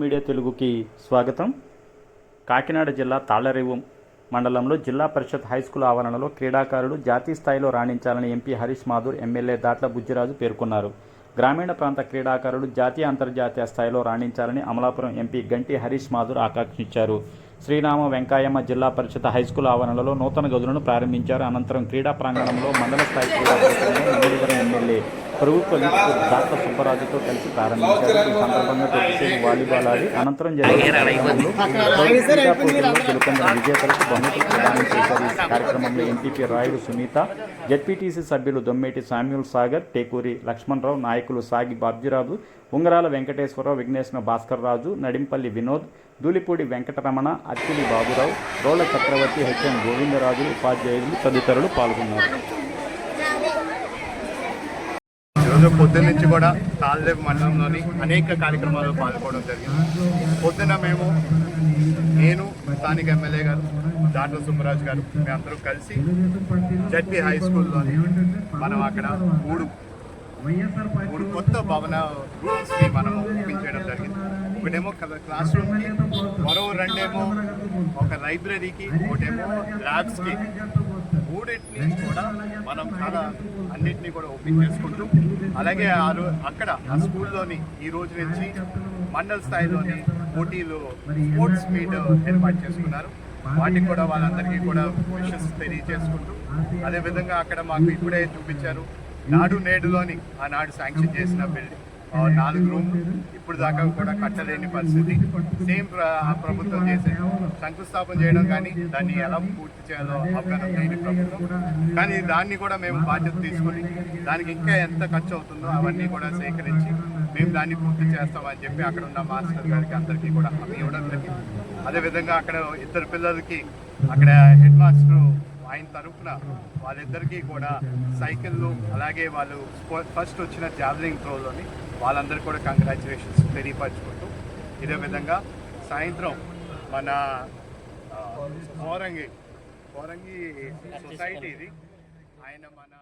Media తెలుగుకి స్వాగతం. కాకినాడ జిల్లా తాళ్ళరేవు మండలంలో జిల్లా పరిషత్ హైస్కూల్ ఆవరణలో క్రీడాకారులు జాతీయ స్థాయిలో రాణించాలని ఎంపీ హరీష్ మాధుర్ ఎమ్మెల్యే దాట్ల బుజ్జిరాజు పేర్కొన్నారు. గ్రామీణ ప్రాంత క్రీడాకారులు జాతీయ అంతర్జాతీయ స్థాయిలో రాణించాలని అమలాపురం ఎంపీ గంటి హరీష్ మాధుర్ ఆకాంక్షించారు. శ్రీరామ వెంకాయమ్మ జిల్లా పరిషత్ హైస్కూల్ ఆవరణలో నూతన గదులను ప్రారంభించారు. అనంతరం క్రీడా ప్రాంగణంలో మండల స్థాయి క్రీడా ఎమ్మెల్యే ప్రభుత్వ దాట్ల సుబ్బరాజుతో కలిసి ప్రారంభించారు. ఈ సందర్భంగా కొద్దిసేపు వాలీబాల్ ఆడి అనంతరం జరిగిన విజేతలకు బహుమతులు ప్రదానం చేశారు. ఈ కార్యక్రమంలో ఎంపీపీ రాయుడు సునీత జెడ్పీటీసీ సభ్యులు దొమ్మేటి శామ్యూల్ సాగర్ టేకూరి లక్ష్మణరావు నాయకులు సాగి బాబ్జీరాజు ఉంగరాల వెంకటేశ్వరరావు విఘ్నేశ్వర భాస్కర్ రాజు నడింపల్లి వినోద్ దూలిపూడి వెంకటరమణ అత్తిలి బాబురావు రోళ్ళ చక్రవర్తి హెచ్ఎం గోవిందరాజులు ఉపాధ్యాయులు తదితరులు పాల్గొన్నారు. ఈరోజు పొద్దున్న నుంచి కూడా తాల్దేవ్ మండలంలోని అనేక కార్యక్రమాల్లో పాల్గొనడం జరిగింది. పొద్దున మేము నేను స్థానిక ఎమ్మెల్యే గారు డాక్టర్ సుబ్బరాజు గారు మేమందరూ కలిసి జడ్పీ హై స్కూల్లోని మనం అక్కడ మూడు మూడు కొత్త భవన రూమ్స్ని మనం ఒప్పించడం చేయడం జరిగింది. ఒకటేమో క్లాస్ రూమ్కి మరో రెండేమో ఒక లైబ్రరీకి ఒకటేమో ల్యాబ్స్కి కి కూడా మనం చాలా అన్నిటినీ కూడా ఓపెన్ చేసుకుంటూ అలాగే ఆ రో- అక్కడ ఆ స్కూల్లోని ఈ రోజు నుంచి మండల స్థాయిలోని పోటీలు స్పోర్ట్స్ మీట్ ఏర్పాటు చేసుకున్నారు. వాటికి కూడా వాళ్ళందరికీ కూడా విషెస్ తెలియజేసుకుంటూ అదేవిధంగా అక్కడ మాకు ఇప్పుడే చూపించారు నాడు నేడులోని ఆనాడు శాంక్షన్ చేసిన బిల్డింగ్ నాలుగు రూమ్లు ఇప్పుడు దాకా కూడా కట్టలేని పరిస్థితి. సేమ్ ప్రభుత్వం చేసే శంకుస్థాపన చేయడం కానీ దాన్ని ఎలా పూర్తి చేయాలో అవగాహన లేని ప్రభుత్వం. కానీ దాన్ని కూడా మేము బాధ్యత తీసుకుని దానికి ఇంకా ఎంత ఖర్చు అవుతుందో అవన్నీ కూడా సేకరించి మేము దాన్ని పూర్తి చేస్తామని చెప్పి అక్కడ ఉన్న మాస్టర్ గారికి అందరికీ కూడా హామీ ఇవ్వడం జరిగింది. అదేవిధంగా అక్కడ ఇద్దరు పిల్లలకి అక్కడ హెడ్ మాస్టర్ ఆయన తరఫున వాళ్ళిద్దరికీ కూడా సైకిళ్ళు అలాగే వాళ్ళు ఫస్ట్ వచ్చిన జావలింగ్ త్రోలోని వాళ్ళందరికీ కూడా కంగ్రాచులేషన్స్ తెలియపరచుకుంటూ ఇదే విధంగా సాయంత్రం మన కోరంగి కోరంగి సొసైటీ ఇది ఆయన మన